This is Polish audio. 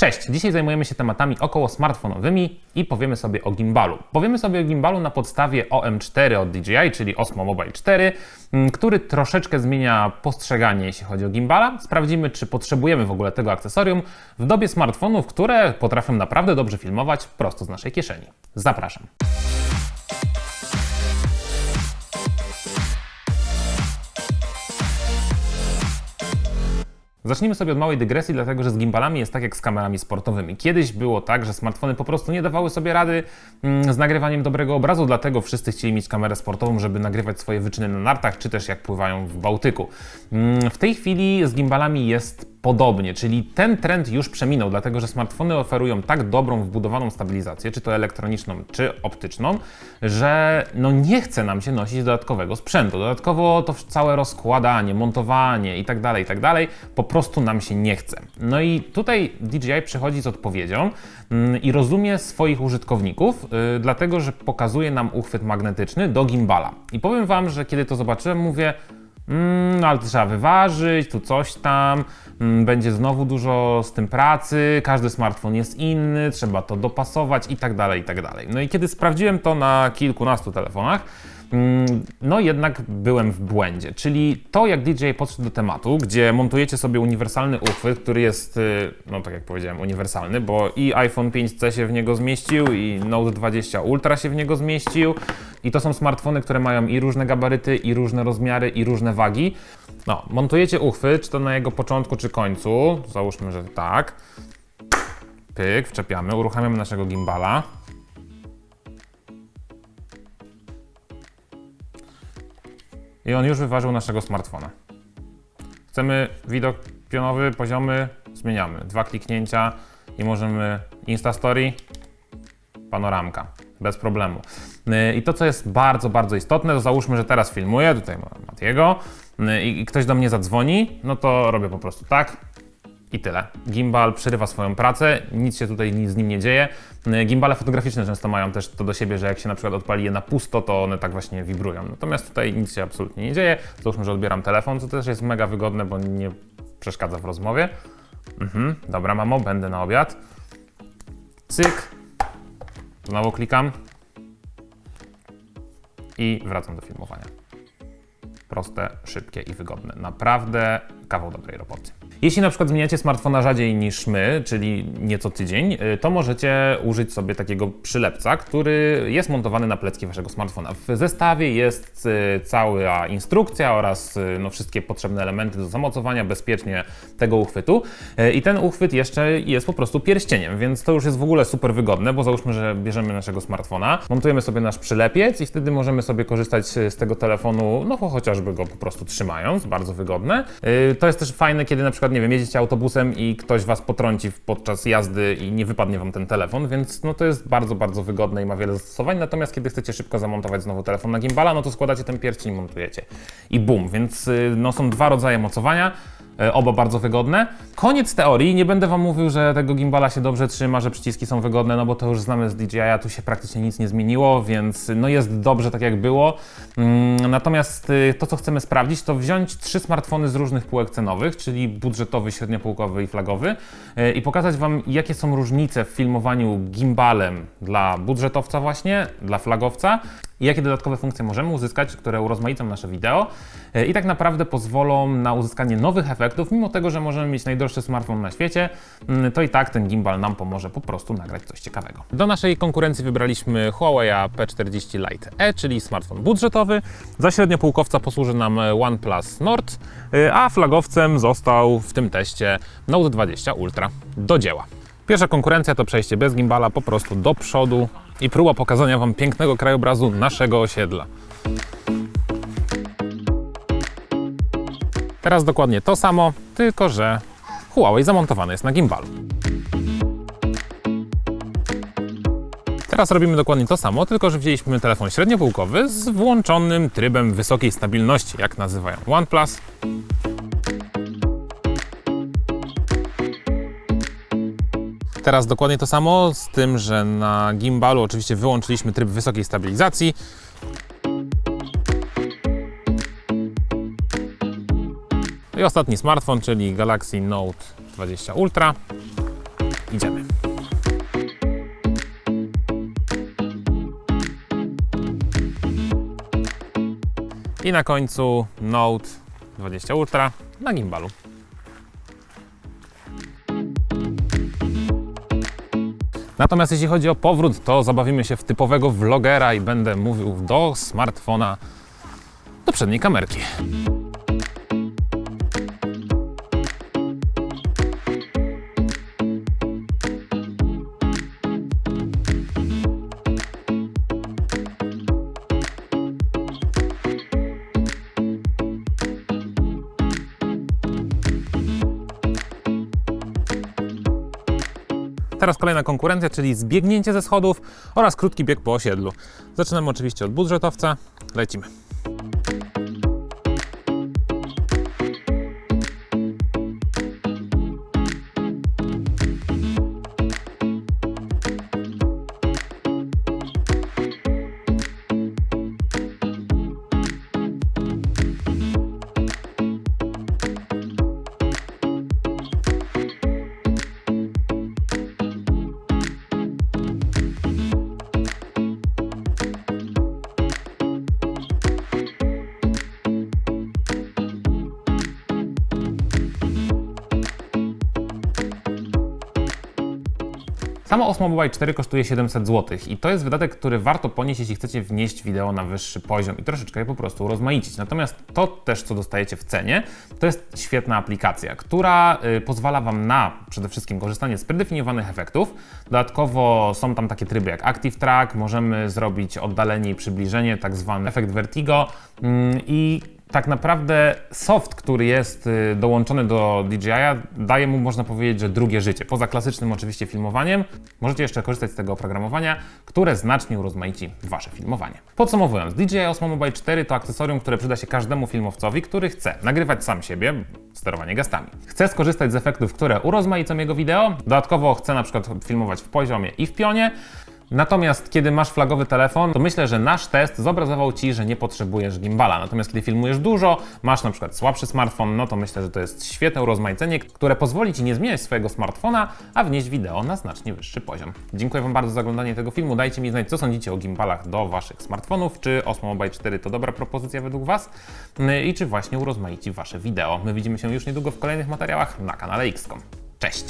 Cześć! Dzisiaj zajmujemy się tematami około smartfonowymi i powiemy sobie o gimbalu. Powiemy sobie o gimbalu na podstawie OM4 od DJI, czyli Osmo Mobile 4, mm, który troszeczkę zmienia postrzeganie, jeśli chodzi o gimbala. Sprawdzimy, czy potrzebujemy w ogóle tego akcesorium w dobie smartfonów, które potrafią naprawdę dobrze filmować prosto z naszej kieszeni. Zapraszam. Zacznijmy sobie od małej dygresji, dlatego że z gimbalami jest tak jak z kamerami sportowymi. Kiedyś było tak, że smartfony po prostu nie dawały sobie rady mm, z nagrywaniem dobrego obrazu, dlatego wszyscy chcieli mieć kamerę sportową, żeby nagrywać swoje wyczyny na nartach, czy też jak pływają w Bałtyku. Mm, w tej chwili z gimbalami jest podobnie, czyli ten trend już przeminął, dlatego że smartfony oferują tak dobrą wbudowaną stabilizację, czy to elektroniczną, czy optyczną, że no nie chce nam się nosić dodatkowego sprzętu. Dodatkowo to całe rozkładanie, montowanie i tak dalej, i tak po prostu nam się nie chce. No i tutaj DJI przychodzi z odpowiedzią mm, i rozumie swoich użytkowników, yy, dlatego że pokazuje nam uchwyt magnetyczny do gimbala. I powiem Wam, że kiedy to zobaczyłem, mówię, Mm, ale to trzeba wyważyć, tu coś tam, mm, będzie znowu dużo z tym pracy, każdy smartfon jest inny, trzeba to dopasować i tak dalej, i tak dalej. No i kiedy sprawdziłem to na kilkunastu telefonach, no jednak byłem w błędzie. Czyli to, jak DJ podszedł do tematu, gdzie montujecie sobie uniwersalny uchwyt, który jest, y, no tak jak powiedziałem, uniwersalny, bo i iPhone 5C się w niego zmieścił, i Note 20 Ultra się w niego zmieścił, i to są smartfony, które mają i różne gabaryty, i różne rozmiary, i różne wagi. No, montujecie uchwyt, czy to na jego początku, czy końcu. Załóżmy, że tak. Pyk, wczepiamy, uruchamiamy naszego gimbala. I on już wyważył naszego smartfona. Chcemy widok pionowy, poziomy, zmieniamy. Dwa kliknięcia i możemy Instastory, panoramka, bez problemu. Y, I to, co jest bardzo, bardzo istotne, to załóżmy, że teraz filmuję, tutaj Matiego, y, i ktoś do mnie zadzwoni, no to robię po prostu tak i tyle. Gimbal przerywa swoją pracę, nic się tutaj z nim nie dzieje. Y, gimbale fotograficzne często mają też to do siebie, że jak się na przykład odpali je na pusto, to one tak właśnie wibrują. Natomiast tutaj nic się absolutnie nie dzieje. Załóżmy, że odbieram telefon, co też jest mega wygodne, bo nie przeszkadza w rozmowie. Mhm, dobra, mamo, będę na obiad. Cyk. Znowu klikam i wracam do filmowania. Proste, szybkie i wygodne. Naprawdę kawał dobrej roboty. Jeśli na przykład zmieniacie smartfona rzadziej niż my, czyli nieco tydzień, y, to możecie użyć sobie takiego przylepca, który jest montowany na plecki waszego smartfona. W zestawie jest y, cała instrukcja oraz y, no, wszystkie potrzebne elementy do zamocowania bezpiecznie tego uchwytu. I ten uchwyt jeszcze jest po prostu pierścieniem, więc to już jest w ogóle super wygodne, bo załóżmy, że bierzemy naszego smartfona, montujemy sobie nasz przylepiec i wtedy możemy sobie korzystać z tego telefonu, no chociażby go po prostu trzymając, bardzo wygodne. To jest też fajne, kiedy na przykład przykład, nie wiem, jedziecie autobusem i ktoś was potrąci podczas jazdy i nie wypadnie wam ten telefon, więc no to jest bardzo, bardzo wygodne i ma wiele zastosowań. Natomiast kiedy chcecie szybko zamontować znowu telefon na gimbala, no to składacie ten pierścień i montujecie. I bum, więc y, no są dwa rodzaje mocowania. E, oba bardzo wygodne. Koniec teorii, nie będę Wam mówił, że tego gimbala się dobrze trzyma, że przyciski są wygodne, no bo to już znamy z DJI, a tu się praktycznie nic nie zmieniło, więc no jest dobrze tak jak było. Mm, natomiast y, to, co chcemy sprawdzić, to wziąć trzy smartfony z różnych półek cenowych, czyli budżetowy, średniopółkowy i flagowy e, i pokazać Wam, jakie są różnice w filmowaniu gimbalem dla budżetowca właśnie, dla flagowca i jakie dodatkowe funkcje możemy uzyskać, które urozmaicą nasze wideo e, i tak naprawdę pozwolą na uzyskanie nowych efektów, mimo tego, że możemy mieć najdroższy smartfon na świecie, mm, to i tak ten gimbal nam pomoże po prostu nagrać coś ciekawego. Do naszej konkurencji wybraliśmy Huawei P40 Lite E, czyli smartfon budżetowy. Za średniopółkowca posłuży nam OnePlus Nord, e, a flagowcem został w tym teście Note 20 Ultra. Do dzieła. Pierwsza konkurencja to przejście bez gimbala po prostu do przodu i próba pokazania Wam pięknego krajobrazu naszego osiedla. Teraz dokładnie to samo, tylko że Huawei zamontowany jest na gimbalu. Teraz robimy dokładnie to samo, tylko że wzięliśmy telefon średniopółkowy z włączonym trybem wysokiej stabilności, jak nazywają OnePlus. Teraz dokładnie to samo, z tym, że na gimbalu oczywiście wyłączyliśmy tryb wysokiej stabilizacji. I ostatni smartfon, czyli Galaxy Note 20 Ultra. idziemy. I na końcu Note 20 Ultra na gimbalu. Natomiast jeśli chodzi o powrót, to zabawimy się w typowego vlogera i będę mówił do smartfona, do przedniej kamerki. Teraz kolejna konkurencja, czyli zbiegnięcie ze schodów oraz krótki bieg po osiedlu. Zaczynamy oczywiście od budżetowca. Lecimy. Samo Osmo Mobile 4 kosztuje 700 zł i to jest wydatek, który warto ponieść, jeśli chcecie wnieść wideo na wyższy poziom i troszeczkę je po prostu urozmaicić. Natomiast to też, co dostajecie w cenie, to jest świetna aplikacja, która y, pozwala Wam na przede wszystkim korzystanie z predefiniowanych efektów. Dodatkowo są tam takie tryby jak Active Track, możemy zrobić oddalenie i przybliżenie, tak zwany efekt Vertigo mm, i tak naprawdę soft, który jest y, dołączony do DJI-a, daje mu, można powiedzieć, że drugie życie. Poza klasycznym oczywiście filmowaniem, możecie jeszcze korzystać z tego oprogramowania, które znacznie urozmaici Wasze filmowanie. Podsumowując, DJI Osmo Mobile 4 to akcesorium, które przyda się każdemu filmowcowi, który chce nagrywać sam siebie, sterowanie gestami. Chce skorzystać z efektów, które urozmaicą jego wideo, dodatkowo chce na przykład filmować w poziomie i w pionie, Natomiast kiedy masz flagowy telefon, to myślę, że nasz test zobrazował Ci, że nie potrzebujesz gimbala. Natomiast kiedy filmujesz dużo, masz na przykład słabszy smartfon, no to myślę, że to jest świetne urozmaicenie, które pozwoli Ci nie zmieniać swojego smartfona, a wnieść wideo na znacznie wyższy poziom. Dziękuję Wam bardzo za oglądanie tego filmu. Dajcie mi znać, co sądzicie o gimbalach do Waszych smartfonów. Czy Osmo Mobile 4 to dobra propozycja według Was? I czy właśnie urozmaici Wasze wideo? My widzimy się już niedługo w kolejnych materiałach na kanale XCOM. Cześć!